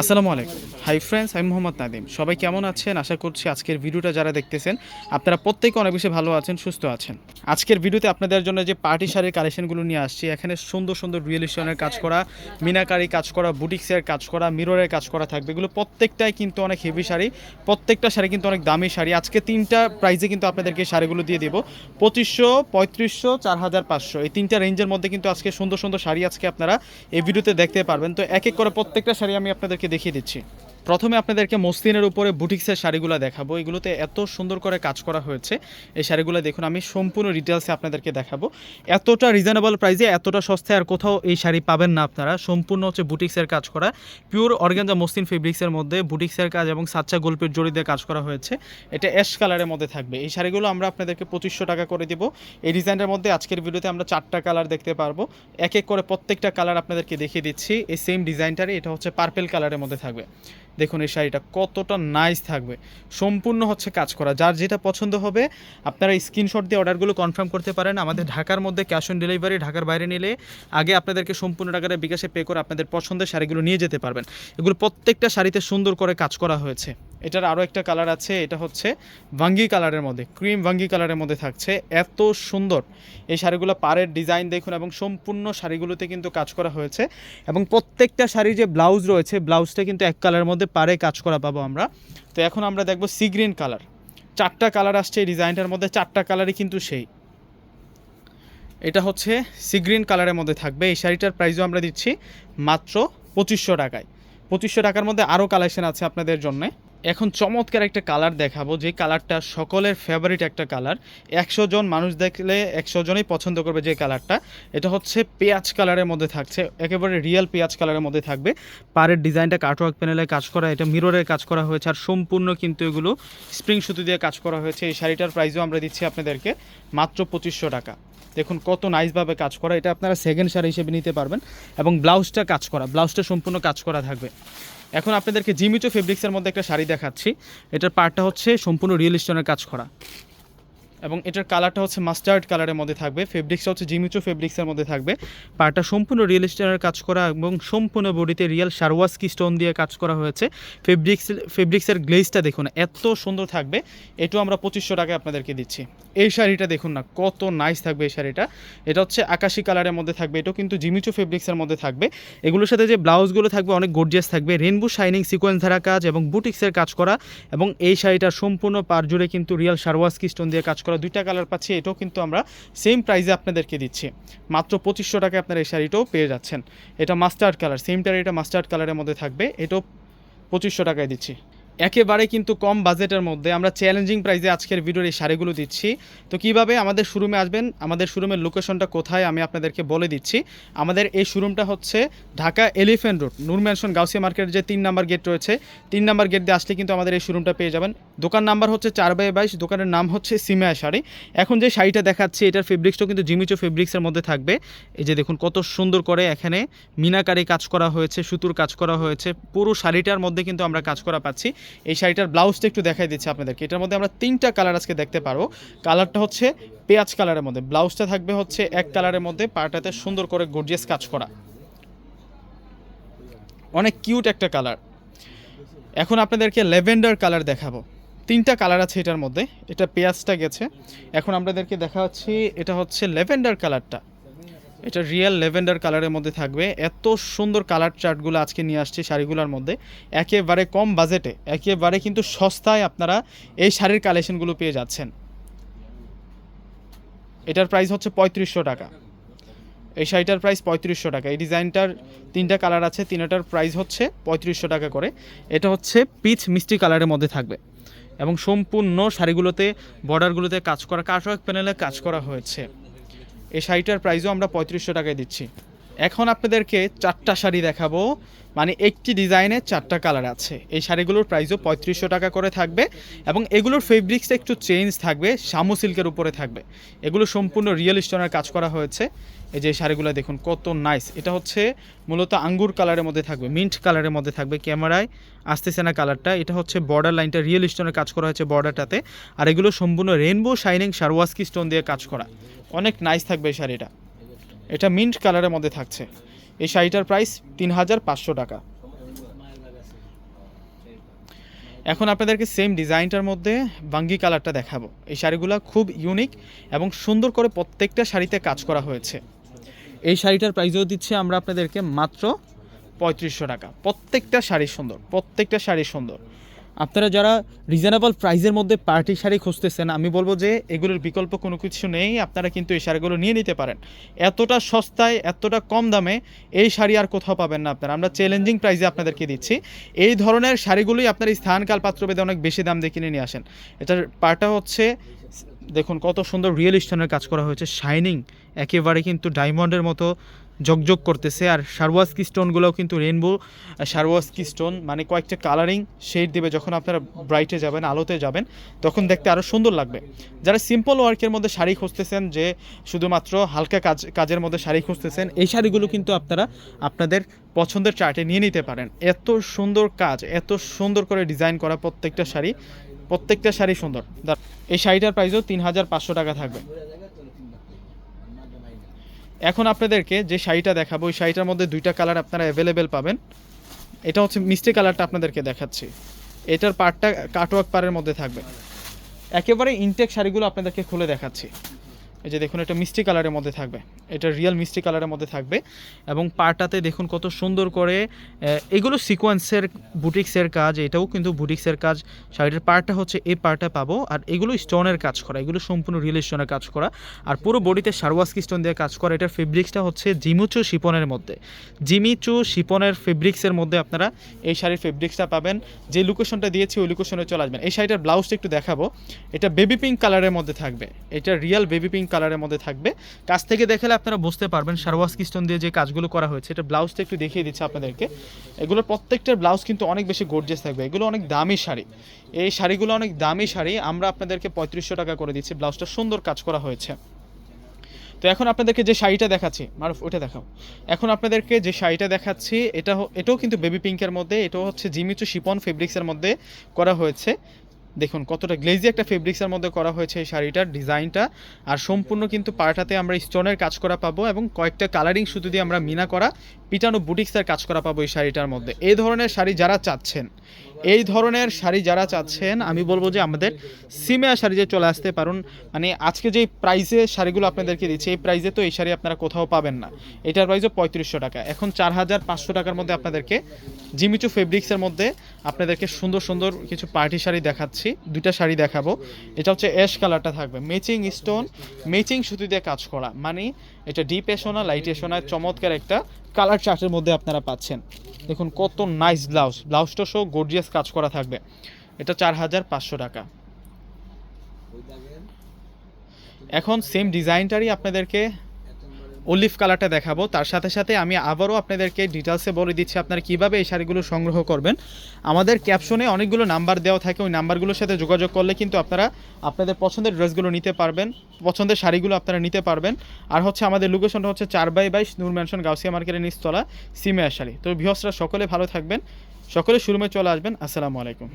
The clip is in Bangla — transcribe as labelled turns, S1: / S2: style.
S1: আসসালামু আলাইকুম। হাই ফ্রেন্ডস আমি মোহাম্মদ নাদিম সবাই কেমন আছেন? আশা করছি আজকের ভিডিওটা যারা দেখতেছেন, আপনারা প্রত্যেকে অনেক বেশি ভালো আছেন, সুস্থ আছেন। আজকের ভিডিওতে আপনাদের জন্য যে পার্টি শাড়ির কালেকশনগুলো নিয়ে আসছি, এখানে সুন্দর সুন্দর রিয়েলিশনের কাজ করা, মিনাকারি কাজ করা বুটিক্সের কাজ করা মিররের কাজ করা থাকবে। এগুলো প্রত্যেকটাই কিন্তু অনেক হেভি শাড়ি, প্রত্যেকটা শাড়ি কিন্তু অনেক দামি শাড়ি। আজকে তিনটা প্রাইজে কিন্তু আপনাদেরকে শাড়িগুলো দিয়ে দেবো। পঁচিশশো, পঁয়ত্রিশশো, চার হাজার পাঁচশো। এই তিনটা রেঞ্জের মধ্যে কিন্তু আজকে সুন্দর সুন্দর শাড়ি আজকে আপনারা এই ভিডিওতে দেখতে পারবেন। তো এক এক করে প্রত্যেকটা শাড়ি আমি আপনাদেরকে দেখিয়ে দিচ্ছি। প্রথমে আপনাদেরকে মসলিনের উপরে বুটিক্সের শাড়িগুলো দেখাবো। এগুলোতে এত সুন্দর করে কাজ করা হয়েছে। এই শাড়িগুলো দেখুন, আমি সম্পূর্ণ ডিটেলসে আপনাদেরকে দেখাবো। এতটা রিজনেবল প্রাইসে এতটা সস্তায় আর কোথাও এই শাড়ি পাবেন না আপনারা। সম্পূর্ণ হচ্ছে বুটিক্সের কাজ করা। পিওর অর্গানজা মসলিন ফেব্রিক্সের মধ্যে বুটিক্সের কাজ এবং সাচ্চা গোল্পের জড়ি দিয়ে কাজ করা হয়েছে। এটা অ্যাশ কালারের মধ্যে থাকবে। এই শাড়িগুলো আমরা আপনাদেরকে পঁচিশশো টাকা করে দিব। এই ডিজাইনের মধ্যে আজকের ভিডিওতে আমরা চারটা কালার দেখতে পারব। এক এক করে প্রত্যেকটা কালার আপনাদেরকে দেখিয়ে দিচ্ছি। এই সেম ডিজাইনটারই, এটা হচ্ছে পার্পেল কালারের মধ্যে থাকবে। দেখুন এই শাড়িটা কতটা নাইস থাকবে। সম্পূর্ণ হচ্ছে কাজ করা। যার যেটা পছন্দ হবে, আপনারা স্ক্রিনশট দিয়ে অর্ডারগুলো কনফার্ম করতে পারেন। আমাদের ঢাকার মধ্যে ক্যাশ অন ডেলিভারি ঢাকার বাইরে নিলে আগে আপনাদেরকে সম্পূর্ণ টাকাটা বিকাশে পে করে আপনাদের পছন্দের শাড়িগুলো নিয়ে যেতে পারবেন। এগুলো প্রত্যেকটা শাড়িতে সুন্দর করে কাজ করা হয়েছে। এটার আরও একটা কালার আছে, এটা হচ্ছে ভাঙ্গি কালারের মধ্যে ক্রিম ভাঙ্গি কালারের মধ্যে থাকছে। এত সুন্দর। এই শাড়িগুলো পাড়ের ডিজাইন দেখুন এবং সম্পূর্ণ শাড়িগুলোতে কিন্তু কাজ করা হয়েছে। এবং প্রত্যেকটা শাড়ির যে ব্লাউজ রয়েছে ব্লাউজটা কিন্তু এক কালারের মধ্যে পাড়ে কাজ করা পাবো আমরা। তো এখন আমরা দেখব সি গ্রিন কালার চারটা কালার আসছে এই ডিজাইনটার মধ্যে, চারটা কালারই কিন্তু সেই। এটা হচ্ছে সি গ্রিন কালারের মধ্যে থাকবে। এই শাড়িটার প্রাইসও আমরা দিচ্ছি মাত্র পঁচিশশো টাকায়। পঁচিশশো টাকার মধ্যে আরও কালেকশন আছে আপনাদের জন্য। এখন চমৎকার একটা কালার দেখাবো, যে কালারটা সকলের ফেভারিট একটা কালার। একশো জন মানুষ দেখলে একশো জনই পছন্দ করবে যে কালারটা। এটা হচ্ছে পেঁয়াজ কালারের মধ্যে থাকছে, একেবারে রিয়েল পেঁয়াজ কালারের মধ্যে থাকবে। পাড়ের ডিজাইনটা কাটওয়ার্ক প্যানেলে কাজ করা, এটা মিররের কাজ করা হয়েছে, আর সম্পূর্ণ কিন্তু এগুলো স্প্রিং সুতো দিয়ে কাজ করা হয়েছে। এই শাড়িটার প্রাইসও আমরা দিচ্ছি আপনাদেরকে মাত্র পঁচিশশো টাকা। দেখুন কত নাইসভাবে কাজ করা, এটা আপনারা সেকেন্ড শাড়ি হিসেবে নিতে পারবেন। এবং ব্লাউজটা কাজ করা ব্লাউজটা সম্পূর্ণ কাজ করা থাকবে। এখন আপনাদেরকে জিমিচো ফেব্রিক্সের মধ্যে একটা শাড়ি দেখাচ্ছি। এটার পার্টটা হচ্ছে সম্পূর্ণ রিয়েল স্টোনের কাজ করা। এবং এটার কালারটা হচ্ছে মাস্টার্ড কালারের মধ্যে থাকবে। ফেব্রিক্সটা হচ্ছে জিমিচো ফেব্রিক্সের মধ্যে থাকবে। পাটা সম্পূর্ণ রিয়েল স্টোনের কাজ করা এবং সম্পূর্ণ বডিতে রিয়েল শারওয়াস্কি স্টোন দিয়ে কাজ করা হয়েছে। ফেব্রিক্স ফেব্রিক্সের গ্লেজটা দেখুন, এত সুন্দর থাকবে। এটাও আমরা পঁচিশশো টাকায় আপনাদেরকে দিচ্ছি। এই শাড়িটা দেখুন না, কত নাইস থাকবে এই শাড়িটা। এটা হচ্ছে আকাশি কালারের মধ্যে থাকবে, এটাও কিন্তু জিমিচো ফেব্রিক্সের মধ্যে থাকবে। এগুলোর সাথে যে ব্লাউজগুলো থাকবে অনেক গর্জিয়াস থাকবে। রেনবো শাইনিং সিকোয়েন্স ধারা কাজ এবং বুটিক্সের কাজ করা এবং এই শাড়িটা সম্পূর্ণ পার জুড়ে কিন্তু রিয়াল শারওয়াস্কি স্টোন দিয়ে কাজ করা দুইটা কালার পাচ্ছি, এটাও কিন্তু আমরা সেম প্রাইসে আপনাদেরকে দিচ্ছি। মাত্র পঁচিশশো টাকায় আপনারা এই শাড়িটাও পেয়ে যাচ্ছেন। এটা মাস্টার্ড কালার সেমটার এটা মাস্টার্ড কালারের মধ্যে থাকবে, এটাও পঁচিশশো টাকায় দিচ্ছি। একেবারে কিন্তু কম বাজেটের মধ্যে আমরা চ্যালেঞ্জিং প্রাইসে আজকের ভিডিওর এই শাড়িগুলো দিচ্ছি। তো কীভাবে আমাদের শোরুমে আসবেন, আমাদের শোরুমের লোকেশনটা কোথায় আমি আপনাদেরকে বলে দিচ্ছি। আমাদের এই শোরুমটা হচ্ছে Dhaka elephant road Noor mansion Gausia মার্কেটের যে তিন নাম্বার গেট রয়েছে, তিন নাম্বার গেট দিয়ে আসলে কিন্তু আমাদের এই শোরুমটা পেয়ে যাবেন। দোকান নাম্বার হচ্ছে চার বাই বাইশ, দোকানের নাম হচ্ছে সিমায়া শাড়ি। এখন যে শাড়িটা দেখাচ্ছি, এটার ফেব্রিক্সটাও কিন্তু জিমিচো ফেব্রিক্সের মধ্যে থাকবে। এই যে দেখুন কত সুন্দর করে এখানে মিনাকারি কাজ করা হয়েছে, সুতুর কাজ করা হয়েছে। পুরো শাড়িটার মধ্যে কিন্তু আমরা কাজ করা পাচ্ছি। এই শাড়িটার ব্লাউজটা একটু দেখাই দিচ্ছি আপনাদেরকে। এটার মধ্যে আমরা তিনটা কালার আজকে দেখতে পারব। কালারটা হচ্ছে পেঁয়াজ কালারের মধ্যে। ব্লাউজটা থাকবে হচ্ছে এক কালারের মধ্যে পাটাতে সুন্দর করে গর্জিয়াস কাজ করা। অনেক কিউট একটা কালার। এখন আপনাদেরকে ল্যাভেন্ডার কালার দেখাবো। তিনটা কালার আছে এটার মধ্যে। এটা পেঁয়াজটা গেছে। এখন আপনাদেরকে দেখা হচ্ছে এটা হচ্ছে ল্যাভেন্ডার কালারটা। এটা রিয়েল লেভেন্ডার কালারের মধ্যে থাকবে। এত সুন্দর কালার চার্টগুলো আজকে নিয়ে আসছি শাড়িগুলোর মধ্যে। একেবারে কম বাজেটে, একেবারে কিন্তু সস্তায় আপনারা এই শাড়ির কালেকশনগুলো পেয়ে যাচ্ছেন। এটার প্রাইস হচ্ছে পঁয়ত্রিশশো টাকা। এই শাড়িটার প্রাইস পঁয়ত্রিশশো টাকা। এই ডিজাইনটার তিনটা কালার আছে, তিনটার প্রাইস হচ্ছে পঁয়ত্রিশশো টাকা করে। এটা হচ্ছে পিচ মিষ্টি কালারের মধ্যে থাকবে। এবং সম্পূর্ণ শাড়িগুলোতে বর্ডারগুলোতে কাজ করা কাটওয়ার্ক প্যানেলে কাজ করা হয়েছে। এই শাড়িটার প্রাইসও আমরা পঁয়ত্রিশশো টাকায় দিচ্ছি। এখন আপনাদেরকে চারটা শাড়ি দেখাবো। মানে একটি ডিজাইনে চারটা কালার আছে। এই শাড়িগুলোর প্রাইসও পঁয়ত্রিশশো টাকা করে থাকবে এবং এগুলোর ফেব্রিক্সটা একটু চেঞ্জ থাকবে শামু সিল্কের উপরে থাকবে। এগুলো সম্পূর্ণ রিয়েল স্টোনের কাজ করা হয়েছে। এই যে শাড়িগুলো দেখুন, কত নাইস এটা হচ্ছে মূলত আঙ্গুর কালারের মধ্যে থাকবে মিন্ট কালারের মধ্যে থাকবে ক্যামেরায়। আসতেছে না কালারটা, এটা হচ্ছে বর্ডার লাইনটা রিয়েল স্টোনের কাজ করা হয়েছে বর্ডারটাতে আর এগুলো সম্পূর্ণ রেনবো শাইনিং শারওয়াস্কি স্টোন দিয়ে কাজ করা। অনেক নাইস থাকবে এই শাড়িটা। এটা মিন্ট কালারের মধ্যে থাকছে। এই শাড়িটার প্রাইস তিন হাজার পাঁচশো টাকা। এখন আপনাদেরকে সেম ডিজাইনটার মধ্যে বাঙ্গি কালারটা দেখাবো। এই শাড়িগুলো খুব ইউনিক এবং সুন্দর করে প্রত্যেকটা শাড়িতে কাজ করা হয়েছে। এই শাড়িটার প্রাইসও দিচ্ছে আমরা আপনাদেরকে মাত্র পঁয়ত্রিশশো টাকা। প্রত্যেকটা শাড়ি সুন্দর, প্রত্যেকটা শাড়ি সুন্দর। আপনারা যারা রিজনেবল প্রাইসের মধ্যে পার্টি শাড়ি খুঁজতেছেন, আমি বলব যে এগুলোর বিকল্প কোনো কিছু নেই, আপনারা কিন্তু এই শাড়িগুলো নিয়ে নিতে পারেন। এতটা সস্তায়, এতটা কম দামে এই শাড়ি আর কোথাও পাবেন না আপনারা। আমরা চ্যালেঞ্জিং প্রাইসে আপনাদেরকে দিচ্ছি। এই ধরনের শাড়িগুলোই আপনার এই স্থানকাল পাত্রভেদে অনেক বেশি দাম দিয়ে কিনে নিয়ে আসেন। এটার পাটা হচ্ছে, দেখুন কত সুন্দর রিয়েল স্টোনের কাজ করা হয়েছে। শাইনিং একেবারে কিন্তু ডায়মন্ডের মতো জকজক করতেছে। আর সারওয়াস্কি স্টোনগুলোও কিন্তু রেনবো সারওয়াস্কি স্টোন মানে কয়েকটা কালারিং শেড দেবে যখন আপনারা ব্রাইটে যাবেন, আলোতে যাবেন, তখন দেখতে আরও সুন্দর লাগবে। যারা সিম্পল ওয়ার্কের মধ্যে শাড়ি খুঁজতেছেন, যে শুধুমাত্র হালকা কাজ, কাজের মধ্যে শাড়ি খুঁজতেছেন, এই শাড়িগুলো কিন্তু আপনারা আপনাদের পছন্দের চার্টে নিয়ে নিতে পারেন। এত সুন্দর কাজ, এত সুন্দর করে ডিজাইন করা প্রত্যেকটা শাড়ি প্রত্যেকটা শাড়ি সুন্দর। এই শাড়িটার প্রাইসও তিন হাজার পাঁচশো টাকা থাকবে। এখন আপনাদেরকে যে শাড়িটা দেখাবো ওই শাড়িটার মধ্যে দুইটা কালার আপনারা অ্যাভেলেবেল পাবেন। এটা হচ্ছে মিষ্টি কালারটা আপনাদেরকে দেখাচ্ছি। এটার পার্টটা কাটওয়ার্ক পারের মধ্যে থাকবে। একেবারে ইনটেক শাড়িগুলো আপনাদেরকে খুলে দেখাচ্ছি। এই যে দেখুন, এটা মিষ্টি কালারের মধ্যে থাকবে। এটা রিয়েল মিষ্টি কালারের মধ্যে থাকবে। এবং পার্টাতে দেখুন, কত সুন্দর করে এগুলো সিকোয়েন্সের বুটিক্সের কাজ, এটাও কিন্তু বুটিক্সের কাজ। শাড়িটার পার্টটা হচ্ছে, এই পার্টটা পাবো। আর এগুলো স্টোনের কাজ করা, এগুলো সম্পূর্ণ রিয়েল স্টোনের কাজ করা। আর পুরো বডিতে সারওয়াস্কি স্টোন দিয়ে কাজ করা। এটার ফেব্রিক্সটা হচ্ছে জিমুচু শিপনের মধ্যে। জিমিচু শিপনের ফেব্রিক্সের মধ্যে আপনারা এই শাড়ির ফেব্রিক্সটা পাবেন। যে লোকেশনটা দিয়েছি, ওই লোকেশনে চলে আসবেন। এই শাড়িটার ব্লাউজটা একটু দেখাবো। এটা বেবি পিঙ্ক কালারের মধ্যে থাকবে। এটা রিয়েল বেবি পিঙ্ক কালারের মধ্যে থাকবে। কাছ থেকে দেখলে আপনারা বুঝতে পারবেন সারওয়াস্কি স্টোন দিয়ে যে কাজগুলো করা হয়েছে, এটা ব্লাউজটা একটু দেখিয়ে দিচ্ছে আপনাদেরকে। এগুলোর প্রত্যেকটার ব্লাউজ কিন্তু অনেক বেশি গর্জিয়াস থাকবে। এগুলো অনেক দামি শাড়ি। এই শাড়িগুলো অনেক দামি শাড়ি। আমরা আপনাদেরকে পঁয়ত্রিশশো টাকা করে দিচ্ছি। ব্লাউজটা সুন্দর কাজ করা হয়েছে। তো এখন আপনাদেরকে যে শাড়িটা দেখাচ্ছি, মারুফ ওটা দেখাও। এখন আপনাদেরকে যে শাড়িটা দেখাচ্ছি এটা এটাও কিন্তু বেবি পিঙ্কের মধ্যে, এটাও হচ্ছে জিমিচু শিপন ফেব্রিক্সের মধ্যে করা হয়েছে। দেখুন, কতটা গ্লেজি একটা ফেব্রিক্সের মধ্যে করা হয়েছে এই শাড়িটার ডিজাইনটা আর সম্পূর্ণ কিন্তু পাড়াটাতে আমরা স্টোনের কাজ করা পাবো এবং কয়েকটা কালারিং শুধু দিয়ে আমরা মিনা করা, পিটানো বুটিক্সের কাজ করা পাবো এই শাড়িটার মধ্যে। এই ধরনের শাড়ি যারা চাচ্ছেন এই ধরনের শাড়ি যারা চাচ্ছেন, আমি বলব যে আমাদের সিমেয়া শাড়ি যে চলে আসতে পারুন। মানে আজকে যে প্রাইসে শাড়িগুলো আপনাদেরকে দিচ্ছি, এই প্রাইসে তো এই শাড়ি আপনারা কোথাও পাবেন না। এটার প্রাইসও পঁয়ত্রিশশো টাকা। এখন চার হাজার পাঁচশো টাকার মধ্যে আপনাদেরকে জিমিচু ফেব্রিক্সের মধ্যে আপনাদেরকে সুন্দর সুন্দর কিছু পার্টি শাড়ি দেখাচ্ছি। দুইটা শাড়ি দেখাবো। এটা হচ্ছে অ্যাশ কালারটা থাকবে। মেচিং স্টোন মেচিং সুতি দিয়ে কাজ করা। মানে এটা ডিপ এসোনা লাইট এসোনা চমৎকার একটা কালার চার্টের মধ্যে আপনারা পাচ্ছেন। দেখুন, কত নাইস ব্লাউজ ব্লাউজটা সহ গর্জিয়াস কাজ করা থাকবে। এটা চার হাজার পাঁচশো টাকা। এখন সেম ডিজাইনটারই আপনাদেরকে অলিভ কালারটা দেখাবো। তার সাথে সাথে আমি আবারও আপনাদেরকে ডিটেলসে বলে দিচ্ছি আপনারা কীভাবে এই শাড়িগুলো সংগ্রহ করবেন। আমাদের ক্যাপশনে অনেকগুলো নাম্বার দেওয়া থাকে, ওই নাম্বারগুলোর সাথে যোগাযোগ করলে কিন্তু আপনারা আপনাদের পছন্দের ড্রেসগুলো নিতে পারবেন, পছন্দের শাড়িগুলো আপনারা নিতে পারবেন। আর হচ্ছে আমাদের লোকেশনটা হচ্ছে চার বাই বাইশ নূর ম্যানশন গাউসিয়া মার্কেটের নিচতলা সিমেয়ার শাড়ি। তো ভিহসরা সকলে ভালো থাকবেন, সকলে শুরুমে চলে আসবেন। আসসালামু আলাইকুম।